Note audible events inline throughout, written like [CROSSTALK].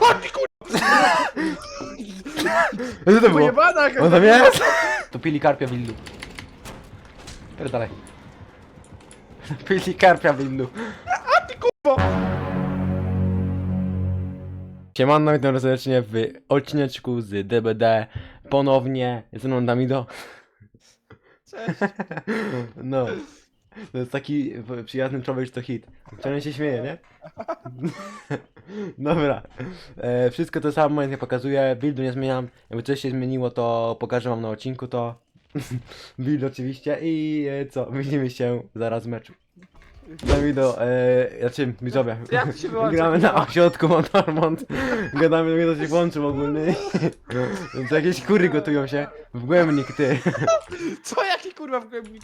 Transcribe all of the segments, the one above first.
O ty kurwa! Co to było? Pojebana! On tam jest? To pili karpia willu. Pierdalaj. [LAUGHS] Pili karpia willu. A ty kurwa! Siemano, witam serdecznie w odcineczku z DBD. Ponownie ze mną Damido. Cześć. No. To jest taki przyjazny człowiek, to hit. Wczoraj się śmieje, nie? [LAUGHS] Dobra. E, wszystko to samo, jak ja pokazuję. Buildu nie zmieniam. Jakby coś się zmieniło, to pokażę wam na odcinku to. [LAUGHS] Build oczywiście. I e, co? Widzimy się zaraz w meczu. Damido, e, znaczy widzowie. Jak to się wyłącza, Gramy na ośrodku Motormont. Gadamy, jak to się włączył ogólny. [LAUGHS] Więc jakieś kury gotują się. W głębnik, ty. Co jaki kurwa w głębnik?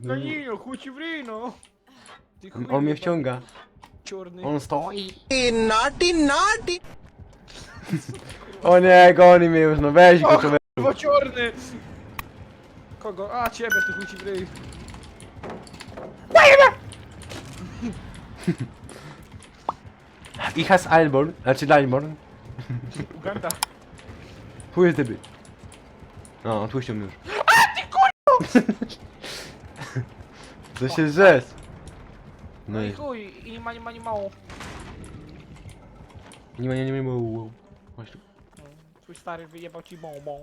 No nie no, chuj ci w ryj, no. Ty chuj, On mnie kurwa, wciąga. Ciurny. On stoi. naughty, naughty. O nie, goni mnie już, no weź go Och, człowiek. Kurwa ciurny! Kogo? A ciebie, ty chuj ci w ryj. I has Ironborn, znaczy Lineborn. Uganda. Who is the bitch? No, tłuścił mnie już. To się zes. No No i i chuj, i nie ma, nie ma, nie mało. nie ma, nie, nie, nie, Chodź tu. No, Twój stary wyjebał ci bombą.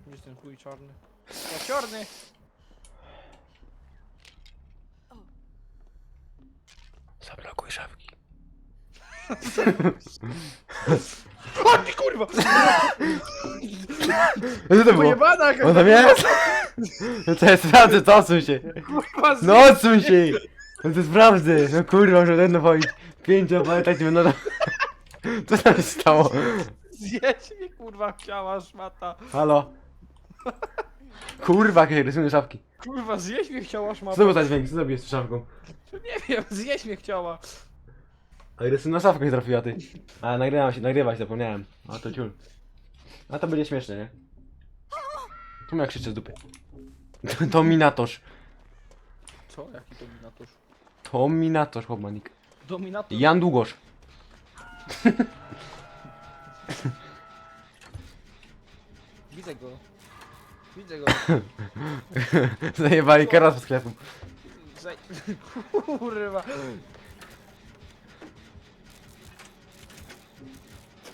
Gdzie jest ten chuj czarny? Ja czarny! Zablokuj szafki. [LAUGHS] [LAUGHS] Ty kurwa! [LAUGHS] Co to było? Pojebana jakaś! On tam jest? No to jest prawda, to odsuń się. Kurwa, z... No odsuń się! No to jest prawda. No kurwa, muszę jedno powiedzieć. Pięciu pamiętać nie będą. Co tam się stało? Zjedź mnie kurwa chciała szmata. Halo? Kurwa, jakie rysunek szafki. Kurwa, zjeść mnie chciała Co szmata. to był za dźwięk? Co zrobiłeś z szafką? Nie wiem, zjeść mnie chciała. A rysunek szafkę nie trafiła, ty. A nagrywam się, nagrywać, zapomniałem. A to ciul. A to będzie śmieszne, nie? Tu jak krzyczę z dupy. Dominatorz. [LAUGHS] Co? Jaki dominator? Dominatorz, chłopanik. Dominator? Jan Długosz. [LAUGHS] Widzę go. Widzę go. [LAUGHS] Zajebali karas po sklepu. Zaj... Kurwa.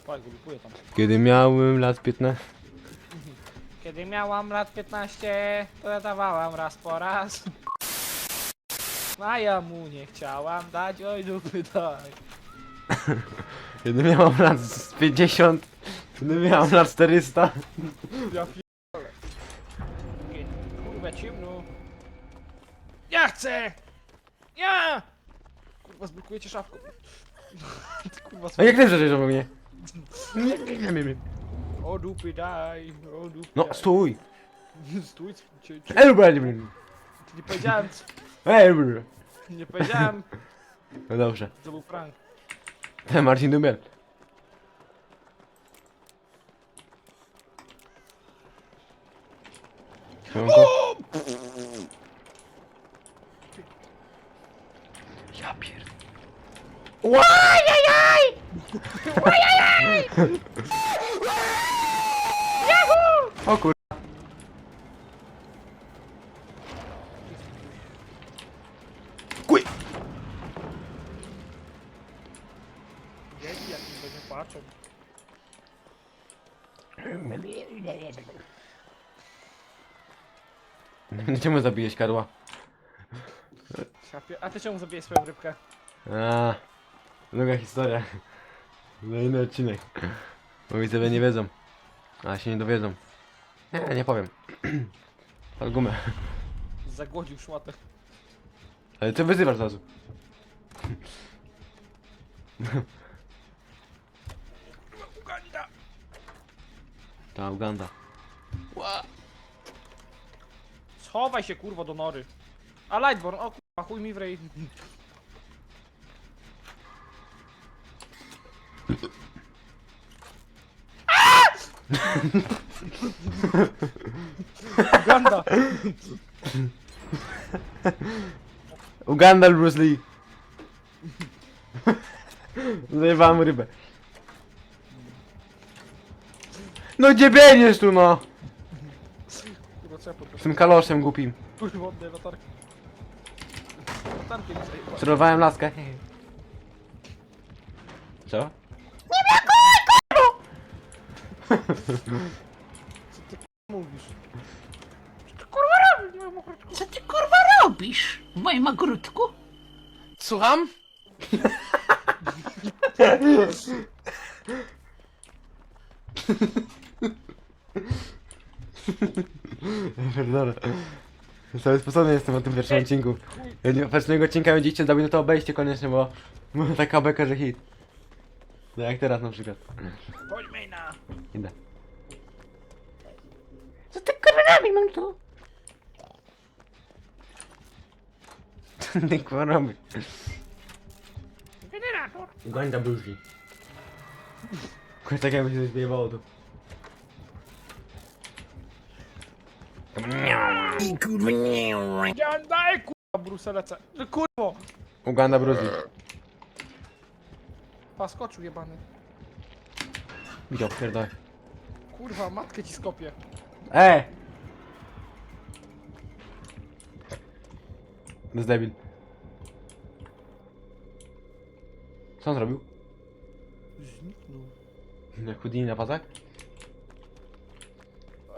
Patrz, tam. Kiedy miałem lat 15. Kiedy miałam lat 15, to ja dawałam raz po raz. A ja mu nie chciałam dać, oj dupy daj. [LAUGHS] Kiedy miałem lat z 50. Kiedy miałem lat 400. Ja Kurwa ciemno. Ja chcę! Ja! Kurwa zblokujecie szafką. [LAUGHS] Ty kurwa A jak ty przecież obok mnie? Nie, nie, nie, nie, nie. O dupy daj, o dupy No, daj. stój! Stój, cię, cię, nie, powiedziałem, nie powiedziałem, No dobrze. to był prank. Marcin. Siemanko. Ja pierd... Łajajaj! O kur... Kuj! Dzieci jak mi będzie płaczą. Czemu zabijesz karła? A ty czemu zabijesz swoją rybkę? A, długa historia. Na inny odcinek. Bo widzowie nie wiedzą. A się nie dowiedzą. Nie, nie powiem. [CLEARS THROAT] Pal gumę. Zagłodził szmatę. Ale ty wyzywasz zaraz. Uganda! Ta Uganda. Schowaj się kurwo do nory. A Lightborn, o kurwa, chuj mi w rej. Uganda! Uganda Bruce Lee. Zajebałem rybę. No gdzie biegniesz tu no? Kurwa, co ja Z tym kaloszem głupim. Kurwa, oddaj latarkę. Latarkę mi zajebałem. Sterowałem laskę. Co? Mówisz. Co ty kurwa robisz w moim ogródku? Słucham? Pierdolę. Cały sposobny jestem o tym pierwszym odcinku. Ja nie- Pierwszego odcinka będziecie zrobić, no to obejście koniecznie, bo bo [LAUGHS] taka beka, że hit. No jak teraz na przykład. Chodźmy na... Idę. Co ty kurwa robisz mam tu? [LAUGHS] Nie kurwa robi. Generator. Gońda buzi. Kurwa tak jakby się wyjebało tu. Ja daj kurwa bruselecę. No kurwo. Uganda Bruzi. Paskoczu jebany. Widział, pierdolę. Kurwa, matkę ci skopię. E! To jest debil. Co on zrobił? Zniknął. Jak Houdini na pasach?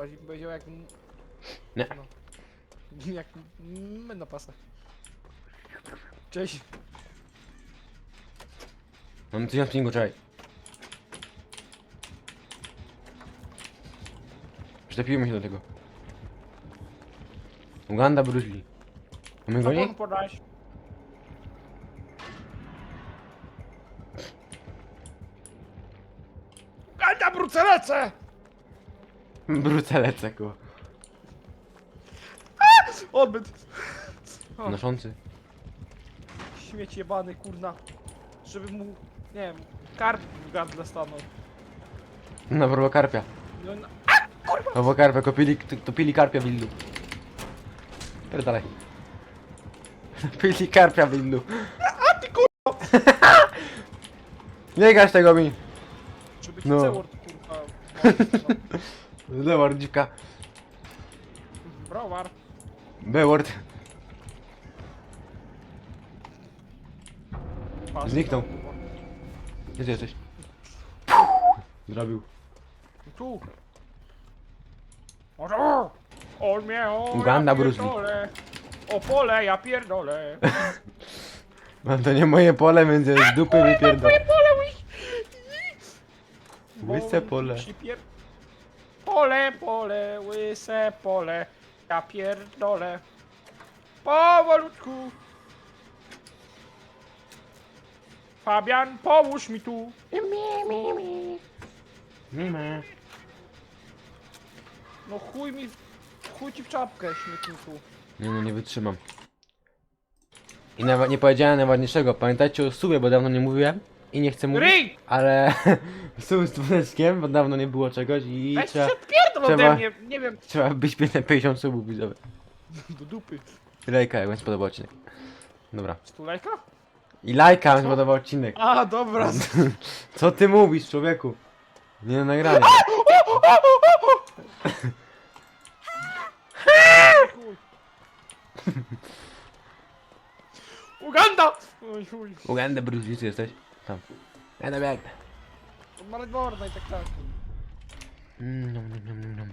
A i powiedział jak... m- Nie. No. Jak my na pasach. Cześć. Mam tysiąc pingu, czekaj. Przyczepimy się do tego. Uganda Bruce Lee. Mamy go nie? podać? Gania brucelecę! [LAUGHS] Brucelecę, kurwa. Odbyt. O. Noszący. Śmieć jebany, kurna. Żeby mu, nie wiem, karp w gardle stanął. Na prawo karpia. No, no, Prawo karpia, kopili, topili karpia w illu. Pierdalej. Topili [LAUGHS] karpia w illu. a ty kurwa! [LAUGHS] Nie gaś tego mi. Żeby ci No. cewor, kurwa. [LAUGHS] Browar. Beword. Pas, Zniknął. kurwa. Gdzie jesteś? Zrobił. Tu. Może o! On mnie o! Uganda, ja Bruce Lee. pierdolę. O pole, ja pierdolę. [LAUGHS] No to nie moje pole, więc ja z dupy wypierdolę. pole. Łyse pole. Pier... Pole, pole, łyse pole. Ja pierdolę. Powolutku. Fabian, pomóż mi tu. Nie ma. No chuj mi, chuj ci w czapkę, śmietniku. Nie no, nie wytrzymam. I nawet nie powiedziałem najważniejszego. Pamiętajcie o subie, bo dawno nie mówiłem. I nie chcę mówić. Ryj! Ale [LAUGHS] sub z dzwoneczkiem, bo dawno nie było czegoś i Weź trzeba, się odpierdol trzeba- ode mnie, nie wiem, trzeba być 50 subów widzowie. [LAUGHS] do dupy. I lajka, jak wam się podobał odcinek. Dobra. Stulejka? I lajka, jak wam się podobał odcinek. A, dobra. [LAUGHS] Co ty mówisz, człowieku? Nie na nagranie. Chuj. [LAUGHS] Uganda! Oj, chuj. Uganda, Bruce, gdzie ty jesteś? Tam. Ja na bieg. Maragorna i tak tak. Mm, nom, nom, nom, nom.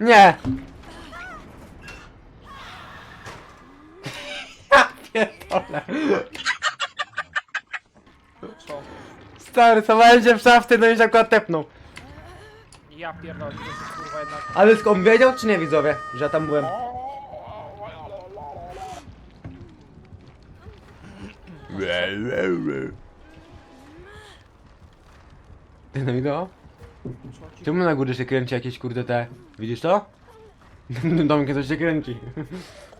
Nie! [LAUGHS] Ja pierdolę. Co? Stary, schowałem się w szafce, no i się akurat tepnął. Ja pierdolę, to jest kurwa jednak. Ale skąd on wiedział, czy nie widzowie, że ja tam byłem? Ty na wideo? Co ci? Czemu na górze się kręci jakieś kurde te... Widzisz to? Ten coś się kręci.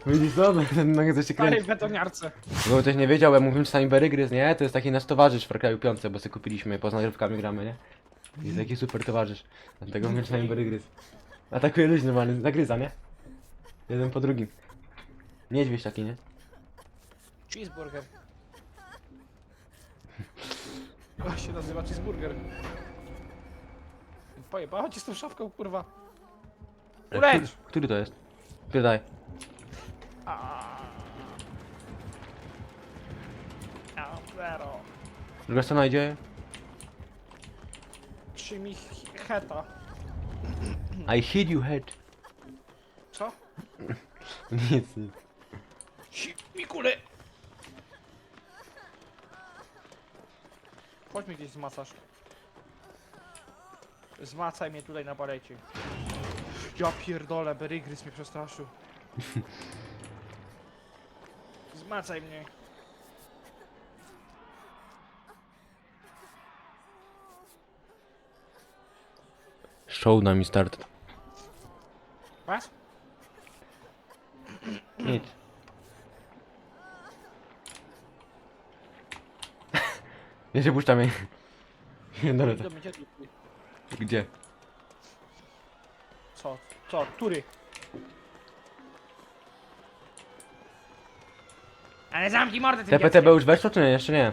Widzisz to? Ten domek coś się kręci. betoniarce. Bo ktoś nie wiedział, ja mówiłem czasami Berygryz, nie? To jest taki nasz towarzysz w Far Cry'u 5, bo sobie kupiliśmy, poza nagrywkami gramy, nie? Jest taki super towarzysz. Dlatego mówię czasami Berygryz. Atakuje ludzi normalnie, zagryza, nie? Jeden po drugim. Niedźwiedź taki, nie? Cheeseburger. [LAUGHS] To się nazywa cheeseburger. Pojebała ci z tą szafką, kurwa. E, Ulecz! Który, który to jest? Pytaj. A zero. Druga strona idzie. Trzy mi hi- heta. I hit you head. Co? [LAUGHS] Nic, nic. Si mi kule. Chodź mi gdzieś zmacasz. Zmacaj mnie tutaj na palecie. Ja pierdolę, Berygrys mnie przestraszył. [LAUGHS] Zmacaj mnie. Show na mi start. Was? Nic. [LAUGHS] Ja się puszczam jej. [LAUGHS] Dobra, mnie, gdzie tu? Gdzie? Co? Co? Który? Ale zamknij mordę tym TPTB już weszło czy nie? Jeszcze nie.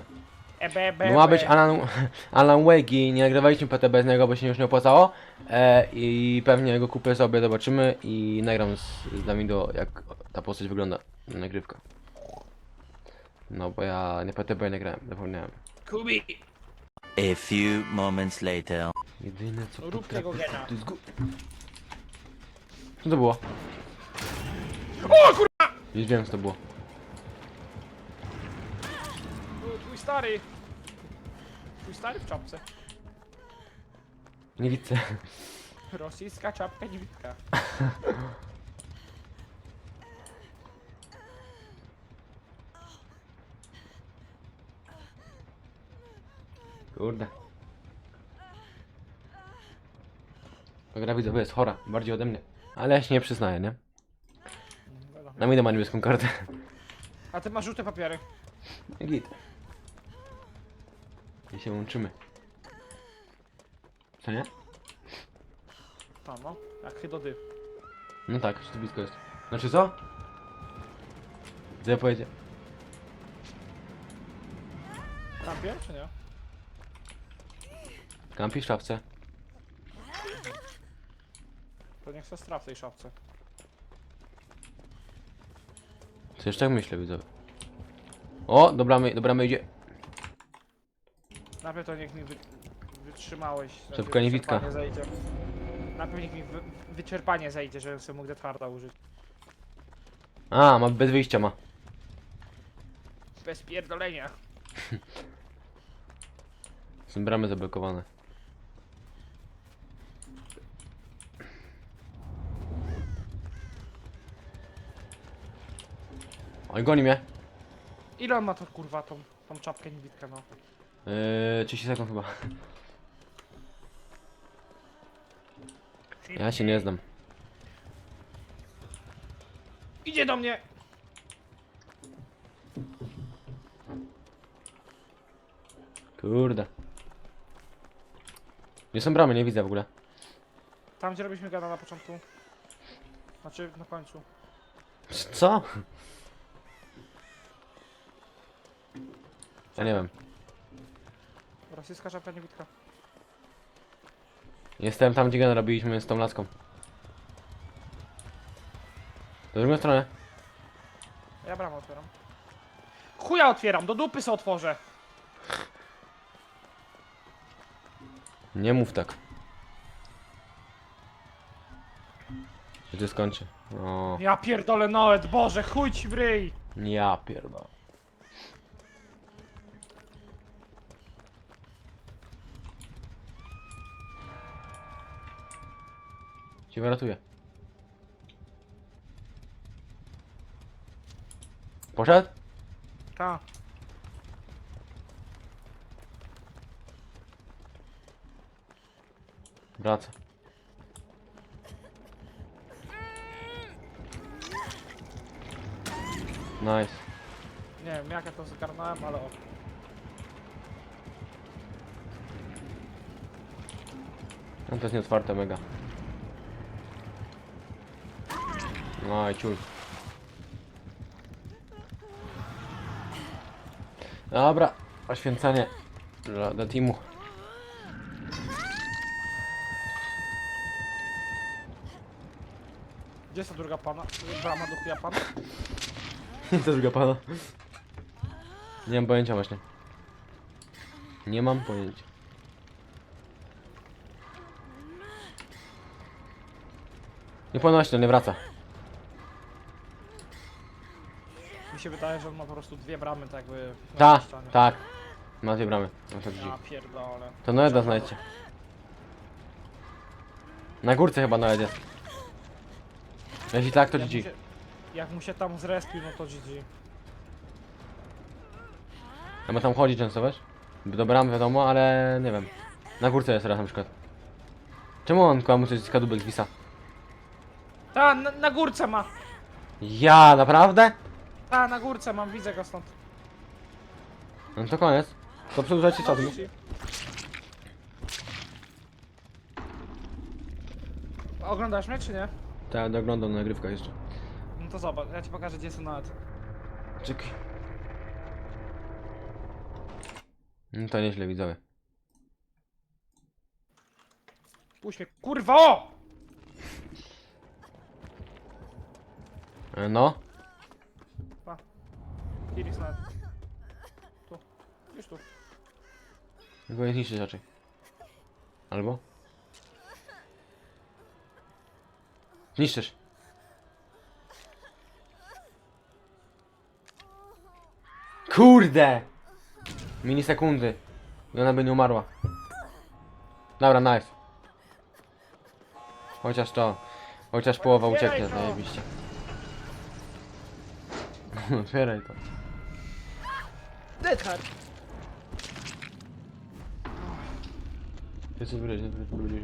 EB, Bo ma być Alan, Alan Wake i nie nagrywaliśmy PTB z niego, bo się już nie opłacało. E, I pewnie go kupię sobie, zobaczymy i nagram z, z Damido jak ta postać wygląda. Nagrywka. No bo ja nie PTB nie grałem, zapomniałem. Kubi! A few moments later. Jedyne co Rób tego gena. To jest gu... Co to było? O kurwa! Już wiem co to było. Stary. Twój stary w czapce. Nie widzę. Rosyjska czapka niewidka. Kurde. Ta gra widzowa jest chora, bardziej ode mnie. Ale ja się nie przyznaję, nie? Wiadomo. Na mnie ma niebieską kartę. A ty masz żółte papiery. Git. I się łączymy. Co nie? Tam no, jak chydody. No tak, już tu blisko jest. Znaczy co? Ja powiedział? Kampier czy nie? Kampi w szafce. To niech se stra w tej szafce. Co jeszcze tak myślę, widzowie. O, dobra, my, dobra, my idzie. Najpierw to niech mi wy, wytrzymałeś. najpierw Szybka niewidka. wyczerpanie Zejdzie. Najpierw niech mi wy, wyczerpanie zejdzie, żebym sobie mógł twarda użyć. A, ma bez wyjścia ma. Bez pierdolenia. [LAUGHS] Są bramy zablokowane. Oj, goni mnie. Ile on ma to kurwa tą, tą czapkę niewidkę no? Yy, 30 sekund chyba. Ja się nie znam. Idzie do mnie! Kurde. Gdzie są bramy? Nie widzę w ogóle. Tam gdzie robiliśmy gada na początku. Znaczy na końcu. Co? Ja nie wiem. Rosyjska czapka niewidka. Jestem tam, gdzie gena robiliśmy z tą laską. Do drugą stronę. Ja bramę otwieram. Chuja otwieram, do dupy se otworzę. Nie mów tak. Ja to skończę. O, Ja pierdolę Noet, Boże, chuj ci w ryj! ja pierdolę. Cię wyratuję. Poszedł? Ta. Wraca. Nice. Nie wiem jak ja to zgarnąłem, ale o. No to jest nieotwarte mega. No i ciul. Dobra, oświęcenie dla, dla teamu. Gdzie jest ta druga pana? Brama do chuja pana? [LAUGHS] To druga pana. Nie mam pojęcia właśnie. Nie mam pojęcia. Nie ponosi, no nie wraca. Się wydaje, że on ma po prostu dwie bramy tak jakby na Tak, tak. Ma dwie bramy. No to, Ja pierdolę. to Noeda znajdźcie. Na górce chyba Noed jest. Jeśli tak, to Jak mu, GG. się, jak mu się tam zrespił, no to GG. Ja tam chodzi często, wiesz? Do bramy wiadomo, ale nie wiem. Na górce jest teraz na przykład. Czemu on komuś coś z kadłubek zwisa? Ta, na, na górce ma! Ja, naprawdę? Ta, na górce mam, widzę go stąd. No to koniec. To przedłużajcie czas. Oglądasz mnie, czy nie? Tak, oglądam nagrywkę jeszcze. No to zobacz, ja ci pokażę gdzie są nawet. Czekaj. No to nieźle widzowie. Puść mnie, kurwa o! E, No. Iris nawet. Tu. Już tu. Tylko nie zniszczyć raczej. Albo? Zniszczysz. Kurde! Minisekundy. I ona by nie umarła. Dobra, nice. Chociaż to. Chociaż połowa ucieknie, [LAUGHS] Otwieraj to. Zajebiście. Otwieraj to. Dead Hard. Chcesz wybrać, nie wybrać.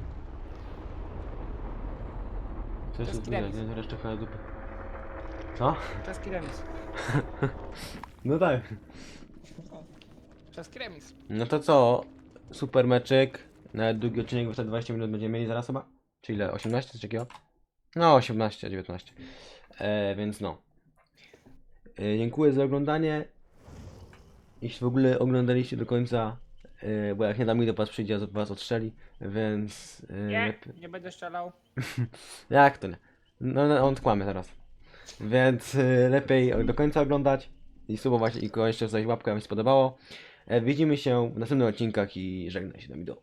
Chcesz jest wybrać, kremis. nie resztę fajna dupy. Co? Czeski [LAUGHS] remis. No tak. Czeski remis. No to co? Super meczyk. Nawet długi odcinek, bo te 20 minut będziemy mieli zaraz chyba. Czy ile? 18 coś takiego? No 18, 19. E, więc no. E, dziękuję za oglądanie. Jeśli w ogóle oglądaliście do końca, e, bo jak nie dam mi do was przyjdzie, to was odstrzeli, więc... E, Nie, lep- nie będę strzelał. [LAUGHS] Jak to nie? No, no on kłamie teraz. Więc y, lepiej do końca oglądać i subować i jeszcze zostawić łapkę, jak mi się spodobało. E, widzimy się w następnych odcinkach i żegnaj się do wideo.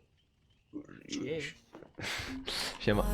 [LAUGHS] Siema.